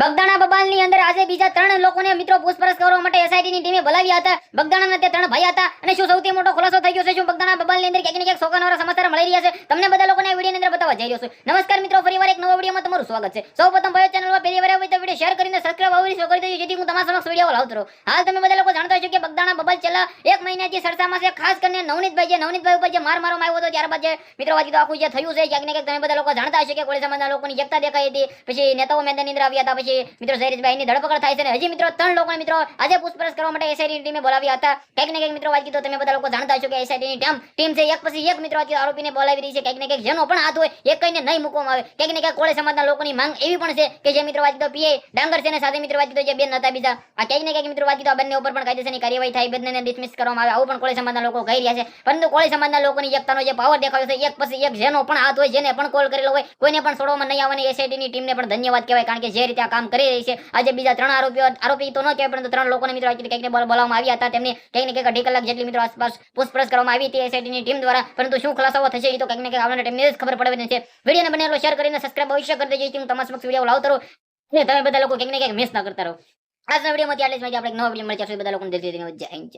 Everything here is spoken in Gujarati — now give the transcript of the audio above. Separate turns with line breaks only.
બગદાણા બબાલની અંદર આજે બીજા ત્રણ લોકોને મિત્રો પૂછપરછ કરવા માટે એસઆઈટી ની ટીમે બોલાવ્યા હતા. બગદાણાના તે ત્રણ ભાઈ હતા. અને શું સૌથી મોટો ખુલાસો થઈ ગયો છે? શું બગદાણા બબાલની અંદર ક્યાંક ને ક્યાંક સમાચાર મળી રહ્યા છે? તમને બધા લોકોને આ વિડીયોની અંદર બતાવવા જઈ રહ્યો છું. નમસ્કાર મિત્રો ફરીવાર એક નવા વિડીયોમાં તમારું સ્વાગત છે. સૌપ્રથમ ભાઈ ચેનલમાં પહેલી હોય તો વીડિયો શેર કરીને સબસ્ક્રાઇબ આવી કરી દેજો જેથી હું તમારા સમક્ષ વીડિયો લાવતો રહું હાલ તમે બધા લોકો જાણતા હશો કે બગદાણા બબલ છેલ્લા એક મહિનાથી સરસામાં છે. ખાસ કરીને નવનીતભાઈ જે નવનીતભાઈ ઉપર જે માર મારવામાં આવ્યો હતો ત્યારબાદ જે મિત્રો વાત આખું જે થયું છે, ક્યાંક ને તમે બધા લોકો જાણતા હશો કે કોળી સમાજના લોકોની એકતા દેખાઈ હતી. પછી નેતાઓ મેદાનની અંદર આવ્યા હતા. પછી મિત્રો શૈલેષભાઈની ધરપકડ થાય છે હજી મિત્રો ત્રણ લોકોને મિત્રો આજે પૂછપરછ કરવા માટે એસઆઈટી ટીમે બોલાવ્યા હતા. ક્યાંક ને ક્યાંક મિત્રો વાત કીધું તમે બધા લોકો જાણતા હશો કે એસઆઈટી ની ટીમ ટીમ છે. એક પછી એક મિત્રો આરોપીને બોલાવી રહી છે. ક્યાંક ને ક્યાંક જેનો પણ હાથ હોય એક કઈને નહીં મૂકવામાં આવે. ક્યાંક ને ક્યાંક કોળી સમાજના લોકોની માંગ એવી પણ છે કે જે મિત્રો વાત તો પીએ, ડાંગર છે સાથે મિત્રો વાંચી તો જે બેન હતા બીજા. આ ક્યાંક ને ક્યાંક મિત્રો વાંચી તો આ બંને ઉપર પણ કાયદેસરની કાર્યવાહી થાય, બંનેને ડિસમિસ કરવામાં આવે. આવું પણ કોળી સમાજના લોકો કહી રહ્યા છે. પરંતુ કોળી સમાજના લોકોની એકતાનો જે પાવર દેખાયો છે, એક પછી એક જેનો પણ હાથ હોય, જેને પણ કોલ કરેલો હોય, કોઈને પણ છોડવામાં નહીં આવવાની એસઆઈટી ની ટીમને પણ ધન્યવાદ કહેવાય, કારણ કે જે રીતે આ કામ કરી રહી છે, આજે બીજા ત્રણ આરોપીઓ આરોપી તો ન કહેવાય, પરંતુ ત્રણ લોકોને મિત્રો ક્યાંક બોલાવવામાં આવ્યા હતા. તેમને ક્યાંક ને ક્યાંક અઢી કલાક જેટલી મિત્રો આસપાસ પૂછપરછ કરવામાં આવી હતી એસઆઈટીની ટીમ દ્વારા. પરંતુ શું ખુલાસાઓ થશે એ તો ક્યાંક ને ક્યાંક આવનારા ટાઈમને જ ખબર પડવાની છે. વિડીયોને બનેલો શેર કરીને સબસ્ક્રાઇબ અવશ્ય કરી દેજો. હું વીડિયો લાવતો તમે બધા લોકો ક્યાંક ને કંઈક મિસ ના કરતા રહો. આજના વિડીયોમાં આટલી જ માહિતી. આપણે નવા વીડિયો મળી જશે બધા લોકોને જલ્દી ધન્યવાદ જય હિન્દ.